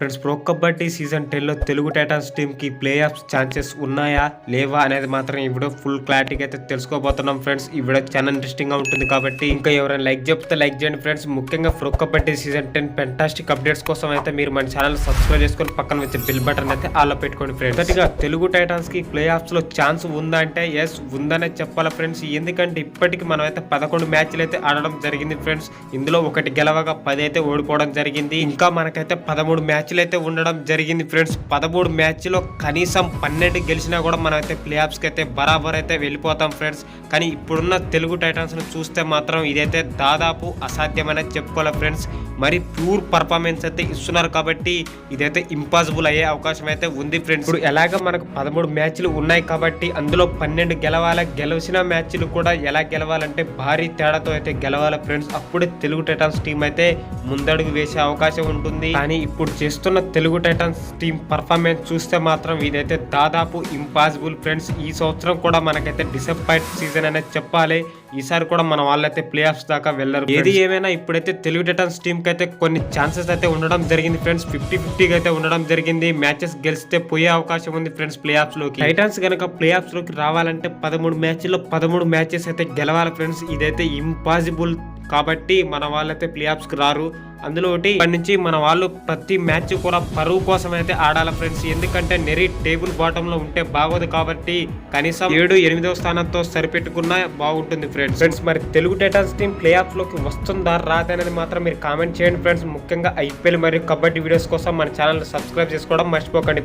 Friends pro kabaddi season టెన్లో Telugu Titans టీంకి play of chances ఉన్నాయా? లేవా అనేది మాత్రం ఈ వీడియో ఫుల్ క్లారిటీగా అయితే తెలుసుకోబోతున్నాం ఫ్రెండ్స్. ఈ వీడియో చాలా ఇంట్రెస్టింగ్గా ఉంటుంది కాబట్టి ఇంకా ఎవరైనా లైక్ చెప్తే లైక్ చేయండి ఫ్రెండ్స్. ముఖ్యంగా Pro Kabaddi season ten fantastic updates కోసం అయితే మీరు మన ఛానల్ సబ్స్క్రైబ్ చేసుకొని పక్కన వచ్చే బిల్ బటన్ అయితే ఆలో పెట్టుకోండి ఫ్రెండ్స్. మొదటిగా తెలుగు టైటాన్స్కి ప్లే ఆఫ్స్లో ఛాన్స్ ఉందా అంటే ఎస్ ఉందనే చెప్పాలి ఫ్రెండ్స్. ఎందుకంటే ఇప్పటికి మనం అయితే పదకొండు మ్యాచ్లు అయితే ఆడడం జరిగింది ఫ్రెండ్స్. ఇందులో ఒకటి గెలవగా పది అయితే ఓడిపోవడం జరిగింది. ఇంకా మనకైతే పదమూడు మ్యాచ్ మ్యాచ్లు అయితే ఉండడం జరిగింది ఫ్రెండ్స్. పదమూడు మ్యాచ్లో కనీసం పన్నెండు గెలిచినా కూడా మనం అయితే ప్లే ఆఫ్స్కి అయితే బరాబర్ అయితే వెళ్ళిపోతాం ఫ్రెండ్స్. కానీ ఇప్పుడున్న తెలుగు టైటన్స్ను చూస్తే మాత్రం ఇదైతే దాదాపు అసాధ్యమైన చెప్పుకోవాలి ఫ్రెండ్స్. మరి ప్యూర్ పర్ఫార్మెన్స్ అయితే ఇస్తున్నారు కాబట్టి ఇదైతే ఇంపాసిబుల్ అయ్యే అవకాశం అయితే ఉంది ఫ్రెండ్స్. ఇప్పుడు ఎలాగ మనకు పదమూడు మ్యాచ్లు ఉన్నాయి కాబట్టి అందులో పన్నెండు గెలవాలా గెలిచిన మ్యాచ్లు కూడా ఎలా గెలవాలంటే భారీ తేడాతో అయితే గెలవాలి ఫ్రెండ్స్. అప్పుడే తెలుగు టైటన్స్ టీం అయితే ముందడుగు వేసే అవకాశం ఉంటుంది. కానీ ఇప్పుడు చేస్తున్న తెలుగు టైటన్స్ టీం పర్ఫార్మెన్స్ చూస్తే మాత్రం ఇదైతే దాదాపు ఇంపాసిబుల్ ఫ్రెండ్స్ ఈ సంవత్సరం కూడా మనకైతే డిసప్పాయింట్ సీజన్ అనేది చెప్పాలి. ఈసారి కూడా మన వాళ్ళైతే ప్లే ఆఫ్స్ దాకా వెళ్ళరు ఏది ఏమైనా ఇప్పుడైతే తెలుగు టైటన్స్ టీం కి అయితే కొన్ని ఛాన్సెస్ అయితే ఉండడం జరిగింది ఫ్రెండ్స్ ఫిఫ్టీ ఫిఫ్టీగా అయితే ఉండడం జరిగింది. మ్యాచెస్ గెలిస్తే పోయే అవకాశం ఉంది ఫ్రెండ్స్ ప్లే ఆఫ్స్లోకి. టైటన్స్ కనుక ప్లే ఆఫ్స్లోకి రావాలంటే పదమూడు మ్యాచ్ల్లో పదమూడు మ్యాచెస్ అయితే గెలవాలి ఫ్రెండ్స్ ఇదైతే ఇంపాసిబుల్ కాబట్టి మన వాళ్ళైతే ప్లే ఆఫ్స్కి రారు. అందులో ఒకటి ఇప్పటి నుంచి మన వాళ్ళు ప్రతి మ్యాచ్ కూడా పరువు కోసం అయితే ఆడాలి ఫ్రెండ్స్ ఎందుకంటే నెరీ టేబుల్ బాటమ్లో ఉంటే బాగోదు కాబట్టి కనీసం ఏడు ఎనిమిదవ స్థానంతో సరిపెట్టుకున్నా బాగుంటుంది ఫ్రెండ్స్ ఫ్రెండ్స్ మరి తెలుగు టైటన్స్ టీం ప్లే ఆఫ్లోకి వస్తుందా రాదనేది మాత్రం మీరు కామెంట్ చేయండి ఫ్రెండ్స్ ముఖ్యంగా ఐపీఎల్ మరియు కబడ్డీ వీడియోస్ కోసం మన ఛానల్ సబ్స్క్రైబ్ చేసుకోవడం మర్చిపోకండి